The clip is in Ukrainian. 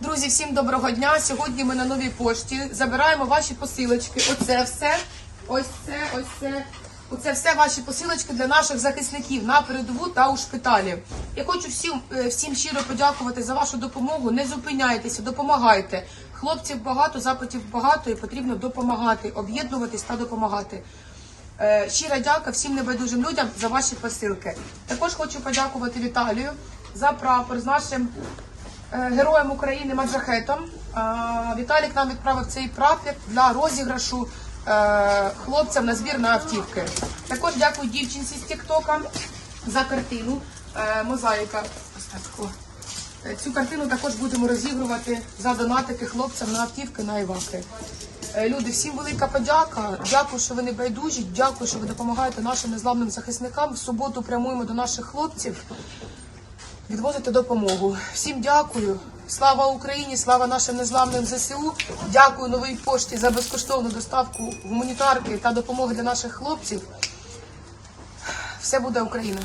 Друзі, всім доброго дня. Сьогодні ми на новій пошті забираємо ваші посилочки. Оце все, ось це, ось це. Оце все ваші посилочки для наших захисників на передову та у шпиталі. Я хочу всім, е, всім щиро подякувати за вашу допомогу. Не зупиняйтеся, допомагайте. Хлопців багато, запитів багато і потрібно допомагати, об'єднуватись та допомагати. Е, Щира дяка всім небайдужим людям за ваші посилки. Також хочу подякувати Віталію за прапор з нашим героєм України Маджахетом. Е, Віталік нам відправив цей прапор для розіграшу е, хлопцям на збір на автівки. Також дякую дівчинці з Тіктока за картину е, Мозаїка. Е, Цю картину також будемо розігрувати за донатики хлопцям на автівки на Іваки. Е, Люди, всім велика подяка. Дякую, що ви не байдужі. Дякую, що ви допомагаєте нашим незламним захисникам. В суботу прямуємо до наших хлопців. Відвозити допомогу. Всім дякую. Слава Україні! Слава нашим незламним ЗСУ. Дякую новій пошті за безкоштовну доставку гуманітарки та допомоги для наших хлопців. Все буде Україна.